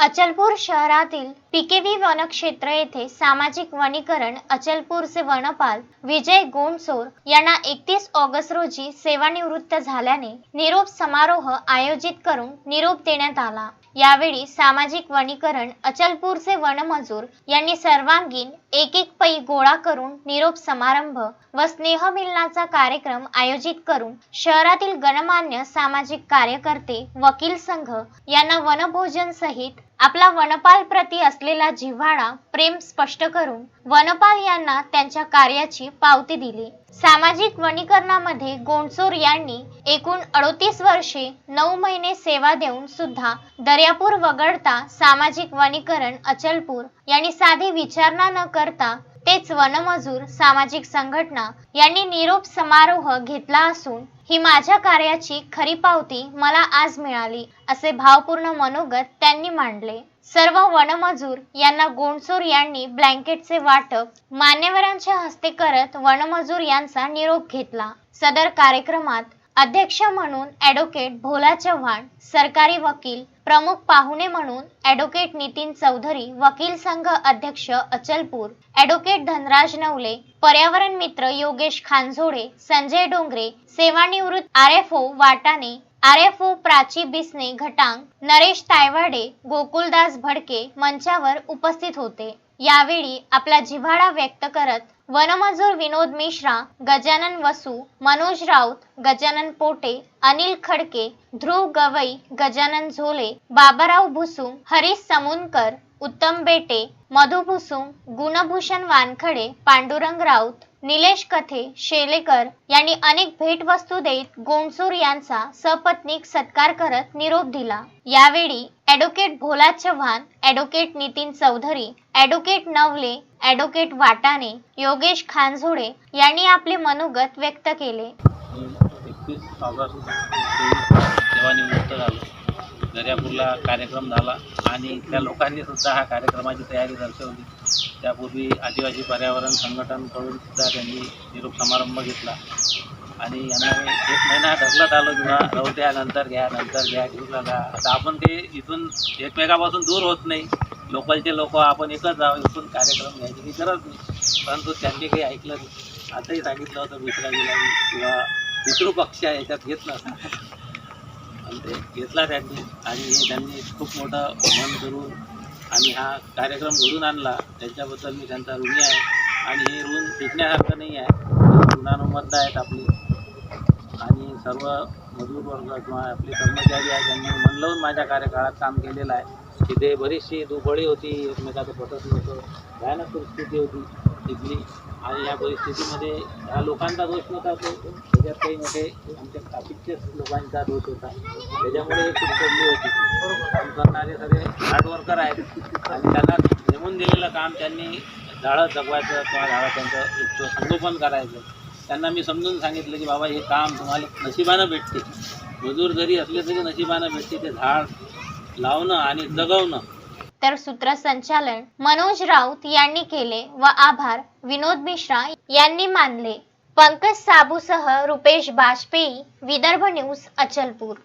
अचलपूर शहरातील पिकेवी वनक्षेत्र येथे सामाजिक वनीकरण अचलपूरचे वनपाल विजय गोंडसोर यांना एकतीस ऑगस्ट रोजी सेवानिवृत्त झाल्याने निरोप समारोह आयोजित करून निरोप देण्यात आला. यावेळी सामाजिक वनीकरण अचलपूरचे वनमजूर यांनी सर्वांगीण एक एक पै गोळा करून निरोप समारंभ व स्नेहमिलनाचा कार्यक्रम आयोजित करून शहरातील गणमान्य सामाजिक कार्यकर्ते वकील संघ यांना वनभोजन सहित आपला वनपाल प्रती असलेला जिव्हाळा प्रेम स्पष्ट करून वनपाल यांना त्यांच्या कार्याची पावती दिली. सामाजिक वनीकरणामध्ये गोंडसोर यांनी एकूण अडोतीस वर्षे नऊ महिने सेवा देऊन सुद्धा दर्यापूर वगळता सामाजिक वनीकरण अचलपूर यांनी साधी विचारणा न करता तेच वनमजूर सामाजिक संघटना यांनी निरोप समारोह घेतला असून ही माझ्या कार्याची खरी पावती मला आज मिळाली असे भावपूर्ण मनोगत त्यांनी मांडले. सर्व वनमजूर यांना गोंडसूर यांनी ब्लँकेटचे वाटप मान्यवरांच्या हस्ते करत वनमजूर यांचा निरोप घेतला. सदर कार्यक्रमात अध्यक्ष म्हणून ॲडव्होकेट भोला चव्हाण सरकारी वकील प्रमुख पाहुणे म्हणून ॲडव्होकेट नितीन चौधरी वकील संघ अध्यक्ष अचलपूर ॲडव्होकेट धनराज नवले पर्यावरण मित्र योगेश खानझोडे संजय डोंगरे सेवानिवृत्त R F O Watane R F O Prachi Bisne Ghatang Naresh Taywade Gokuldas Bhadke मंचावर उपस्थित होते. यावेळी आपला जिव्हाळा व्यक्त करत वनमजूर विनोद मिश्रा गजानन वसू मनोज राऊत गजानन पोटे अनिल खडके ध्रुव गवई गजानन झोले बाबाराव भुसुम हरीश समुनकर उत्तम बेटे मधु गुणभूषण वानखडे पांडुरंग राऊत निलेश कथे शेलेकर यांनी अनेक भेटवस्तू देत गोंडसूर यांचा सपत्नीक सत्कार करत निरोप दिला. यावेळी advocate Bhola Chavan advocate Nitin Chaudhari advocate Navale advocate Watane Yogesh Khanzode यांनी आपले मनोगत व्यक्त केले. एकतीस ऑगस्ट सेवानिवृत्त दर्यापूरला कार्यक्रम झाला आणि त्या लोकांनी सुद्धा हा कार्यक्रमाची तयारी दर्शवली. त्यापूर्वी आदिवासी पर्यावरण संघटनकडून सुद्धा त्यांनी निरोप समारंभ घेतला. आणि यांना एक महिना ढकलत आलो किंवा राहू द्या नंतर घ्या नंतर घ्या घेऊ लागा आता आपण ते इथून एकमेकापासून दूर होत नाही. लोकलचे लोक आपण एकच जावं इथून कार्यक्रम घ्यायची की गरज नाही. परंतु त्यांनी काही ऐकलं नाही. आताही सांगितलं होतं विसराजीला किंवा पितृपक्ष आहे याच्यात घेत आणि घेतला त्यांनी. आणि हे त्यांनी खूप मोठं मन करून आणि हा कार्यक्रम घडून आणला. त्यांच्याबद्दल मी त्यांचा ऋणी आहे. आणि हे ऋण फेकण्यासारखं नाही आहे. ऋणानुबद्ध आहेत आपले. आणि सर्व मजूर वर्ग किंवा आपले कर्मचारी आहेत त्यांनी मन लावून माझ्या कार्यकाळात काम केलेलं आहे. तिथे बरीचशी दुबळी होती. एकमेकाचं पटत नव्हतं. भयानक परिस्थिती होती. तिथली आणि या परिस्थितीमध्ये ह्या लोकांचा दोष नव्हता तो त्याच्यात काही मोठे आमच्या ट्राफिकचेच लोकांचा दोष होता. त्याच्यामुळे हे खूप पडली होती. काम करणारे सगळे हार्ड वर्कर आहेत. आणि त्यांना नेमून दिलेलं काम त्यांनी झाडं जगवायचं किंवा झाडं त्यांचं संगोपन करायचं. त्यांना मी समजून सांगितलं की बाबा हे काम तुम्हाला नशिबानं भेटते. मजूर जरी असले तरी नशिबानं भेटते. ते झाड लावणं आणि जगवणं तर सूत्रसंचालन मनोज राऊत यांनी केले व आभार विनोद मिश्रा यांनी मानले. पंकज साबूसह रुपेश बाजपेयी विदर्भ न्यूज अचलपूर.